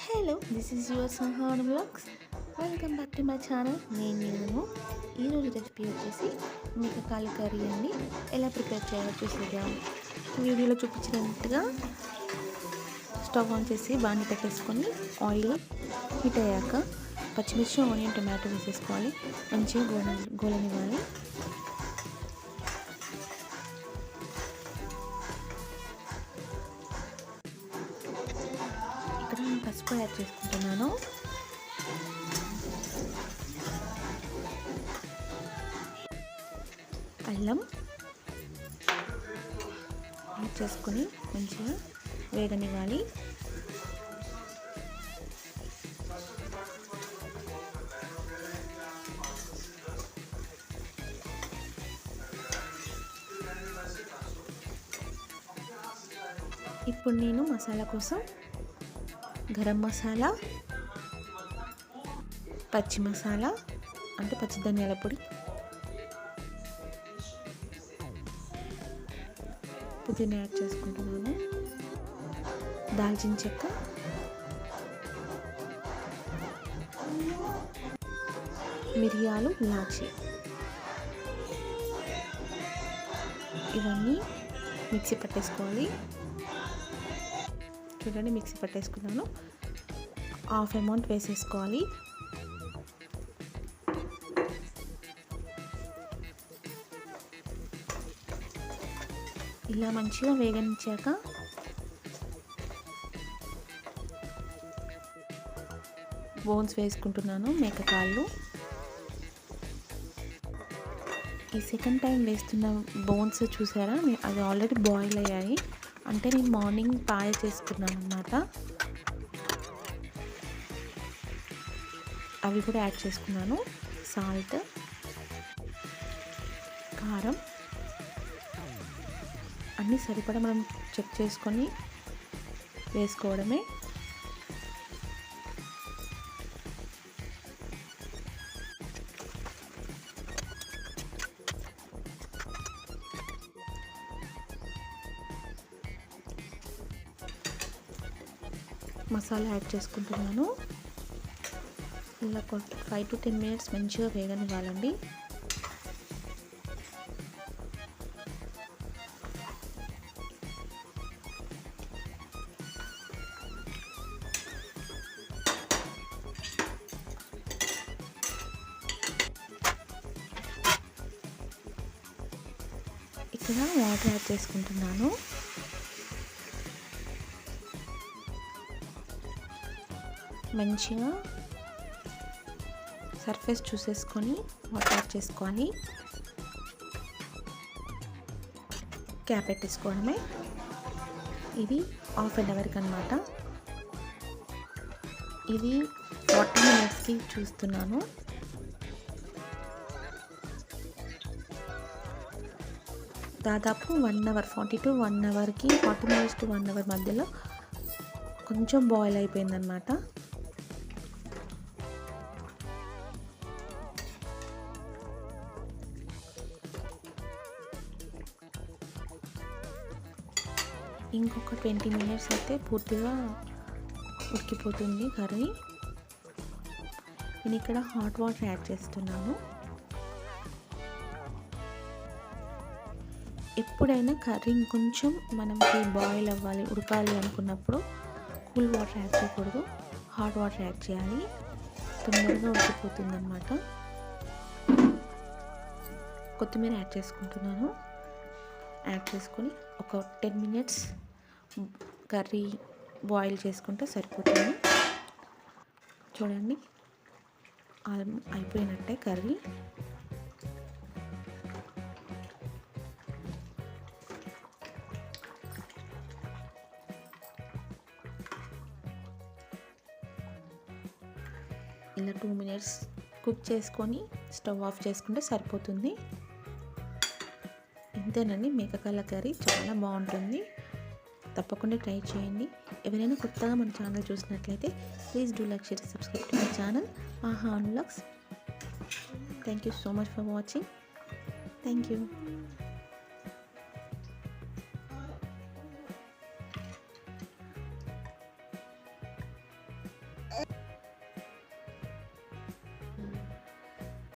Hello this is your సంహాన్ blogs welcome back to my channel నేను నేను. ఈరోజు recipe వచ్చేసి మిగకాల కర్రీ అండి. ఎలా ప్రిపేర్ చేయాలో చూసేద్దాం. వీడియోలో చూపించినట్టుగా స్టవ్ ఆన్ చేసి బాగా పెట్టేసుకొని ఆయిల్ హీట్ అయ్యాక పచ్చిమిర్చి ఆనియన్ టమాటో వేసేసుకోవాలి. మంచిగా గోల గోలనివ్వాలి. పసుపు యాడ్ చేసుకుంటున్నాను అల్లం యాడ్ చేసుకొని మంచిగా వేగనివ్వాలి ఇప్పుడు నేను మసాలా కోసం గరం మసాలా పచ్చి మసాలా అంటే పచ్చి ధనియాల పొడి. పుదీనా యాడ్ చేసుకుంటున్నాను. దాల్చిన చెక్క. మిరియాలు ఇలాచి. ఇవన్నీ మిక్సీ పట్టేసుకోవాలి. చూడండి మిక్సీ పట్టేసుకున్నాను. హాఫ్ అమౌంట్ వేసేసుకోవాలి. ఇలా మంచిగా వేగనించాక బోన్స్ వేసుకుంటున్నాను మేకకాళ్ళు. ఈ సెకండ్ టైం వేస్తున్న బోన్స్ చూసారా? అది ఆల్రెడీ బాయిల్ అయ్యాయి. అంటే నేను మార్నింగ్ పాయ చేసుకున్నాను అనమాట అవి కూడా యాడ్ చేసుకున్నాను. సాల్ట్ కారం. అన్నీ సరిపడా మనం చెక్ చేసుకొని వేసుకోవడమే. మసాలా యాడ్ చేసుకుంటున్నాను. ఇలా ఫైవ్ టు టెన్ మినిట్స్ మంచిగా వేగనివ్వాలండి. ఇక్కడ వాటర్ యాడ్ చేసుకుంటున్నాను. మంచిగా సర్ఫేస్ చూసేసుకొని వాటర్ చేసుకొని చేసుకోవాలి. క్యాప్ పెట్టేసుకోవడమే. ఇది హాఫ్ అన్ అవర్కి అనమాట ఇది ఫార్టీ మినిట్స్కి చూస్తున్నాను. దాదాపు one hour forty to one అవర్కి forty minutes to one hour మధ్యలో కొంచెం బాయిల్ అయిపోయిందనమాట ఇంకొక ట్వంటీ మినిట్స్ అయితే పూర్తిగా ఉడికిపోతుంది కర్రీ. నేను ఇక్కడ హాట్ వాటర్ యాడ్ చేస్తున్నాను. ఎప్పుడైనా కర్రీ ఇంకొంచెం మనకి బాయిల్ అవ్వాలి ఉడకాలి అనుకున్నప్పుడు కూల్ వాటర్ యాడ్ చేయకూడదు. హాట్ వాటర్ యాడ్ చేయాలి. తొందరగా ఉడికిపోతుంది అనమాట కొత్తిమీర యాడ్ చేసుకుంటున్నాను. యాడ్ చేసుకొని ఒక టెన్ మినిట్స్ కర్రీ బాయిల్ చేసుకుంటే సరిపోతుంది. చూడండి అయిపోయినట్టే కర్రీ. ఇలా టూ మినిట్స్ కుక్ చేసుకొని స్టవ్ ఆఫ్ చేసుకుంటే సరిపోతుంది. ఇంతేనండి. మేకకాల కర్రీ చాలా బాగుంటుంది. తప్పకుండా ట్రై చేయండి. ఎవరైనా కొత్తగా మన ఛానల్ చూసినట్లయితే please do like share subscribe to my channel. ఆహా unlocks thank you so much for watching thank you